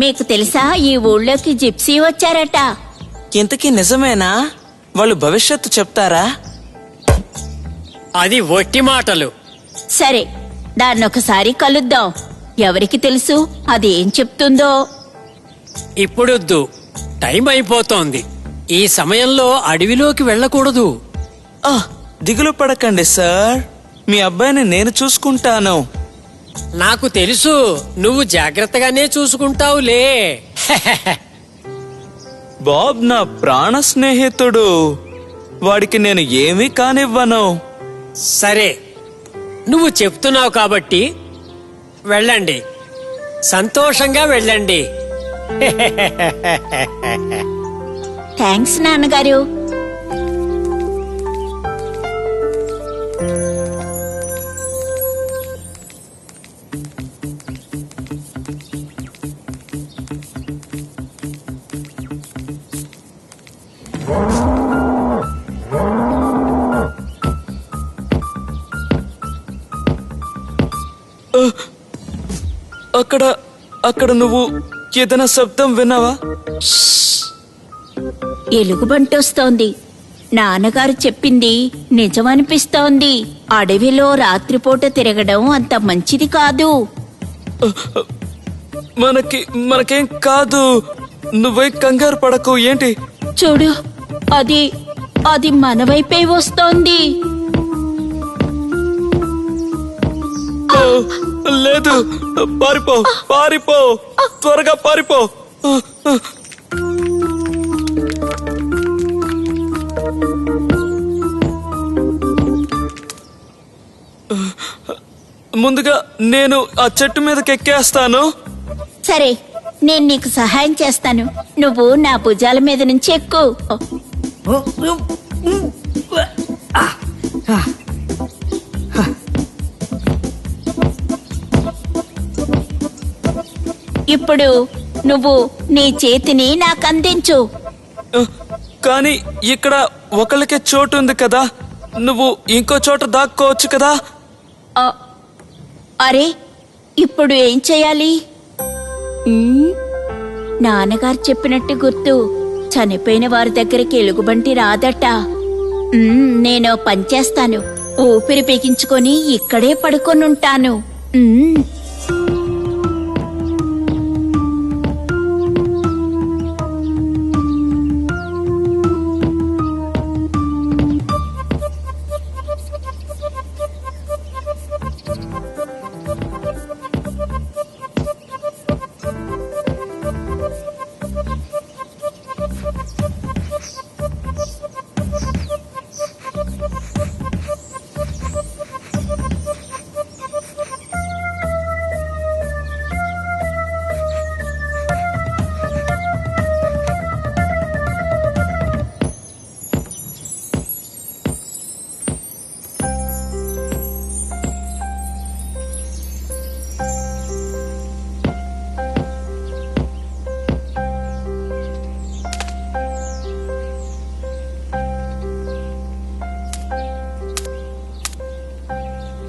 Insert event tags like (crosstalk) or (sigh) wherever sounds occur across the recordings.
మీకు తెలుసా ఈ ఊళ్ళోకి జిప్సీ వచ్చారట. ఇంతకీ నిజమేనా? వాళ్ళు భవిష్యత్తు చెప్తారా? అది ఒట్టి మాటలు. సరే దాన్నొకసారి కలుద్దాం. ఎవరికి తెలుసు అది ఏం చెప్తుందో? ఇప్పుడొద్దు. టైం అయిపోతోంది. ఈ సమయంలో అడవిలోకి వెళ్ళకూడదు. ఆ, దిగులు పడకండి సార్. మీ అబ్బాయిని నేను చూసుకుంటాను. నాకు తెలుసు. నువ్వు జాగ్రత్తగానే చూసుకుంటావులే. (laughs) బాబ్ నా ప్రాణ స్నేహితుడు. వాడికి నేను ఏమీ కానివ్వను. సరే నువ్వు చెప్తున్నావు కాబట్టి వెళ్ళండి. సంతోషంగా వెళ్ళండి. థ్యాంక్స్ నాన్నగారు. అక్కడ అక్కడ నువ్వు ఏదైనా శబ్దం విన్నావా? ఎలుగుబంటొస్తోంది. నాన్నగారు చెప్పింది నిజమనిపిస్తోంది. అడవిలో రాత్రిపూట తిరగడం అంత మంచిది కాదు. మనకి మనకేం కాదు. నువ్వే కంగారు పడకు ఏంటి? చూడు అది అది మన వైపే వస్తోంది. లేదు. పారిపో పారిపో. త్వరగా పారిపో. ముందుగా నేను ఆ చెట్టు మీదకి ఎక్కేస్తాను సరే నేను నీకు సహాయం చేస్తాను. నువ్వు నా భుజాల మీద నుంచి ఎక్కు. ఇప్పుడు నువ్వు నీ చేతిని నాకు అందించు కానీ ఇక్కడ ఒకళ్ళకే చోటు ఉంది కదా. నువ్వు ఇంకో చోట దాక్కోవచ్చు కదా? అరే ఇప్పుడు ఏం చేయాలి? నాన్నగారు చెప్పినట్టు గుర్తు చనిపోయిన వారి దగ్గరికి ఎలుగుబంటి రాదట. నేను ఓ పని చేస్తాను. ఊపిరి పీకించుకొని ఇక్కడే పడుకొనుంటాను.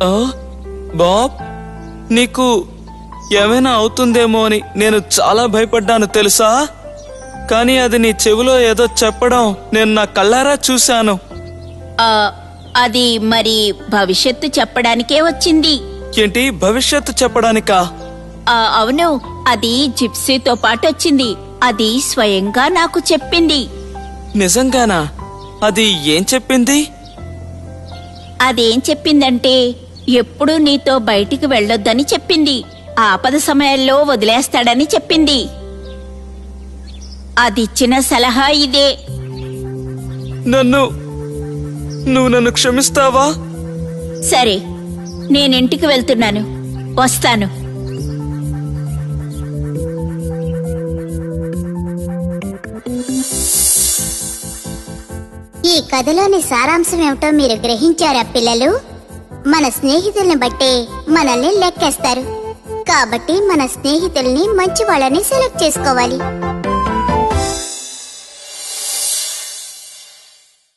బాబ్ నీకు ఏమైనా అవుతుందేమో అని నేను చాలా భయపడ్డాను తెలుసా? కానీ అది నీ చెవిలో ఏదో చెప్పడం నేను నా కళ్ళారా చూశాను. అది మరి భవిష్యత్తు చెప్పడానికే వచ్చింది. ఏంటి భవిష్యత్తు చెప్పడానికా? అవును అది జిప్సీతో పాటు వచ్చింది. అది స్వయంగా నాకు చెప్పింది. నిజంగానా? అది ఏం చెప్పింది? అదేం చెప్పిందంటే ఎప్పుడూ నీతో బయటికి వెళ్ళొద్దని చెప్పింది. ఆపద సమయాల్లో వదిలేస్తాడని చెప్పింది. అదిచ్చిన సలహా ఇదే. నన్ను నువ్వు నన్ను క్షమిస్తావా? సరే నేనింటికి వెళ్తున్నాను. వస్తాను. ఈ కథలోని సారాంశం ఏమిటో మీరు గ్రహించారా పిల్లలు? మన స్నేహితుల్ని బట్టే మనల్ని లెక్కేస్తారు. కాబట్టి మన స్నేహితుల్ని మంచి వాళ్ళని సెలెక్ట్ చేసుకోవాలి.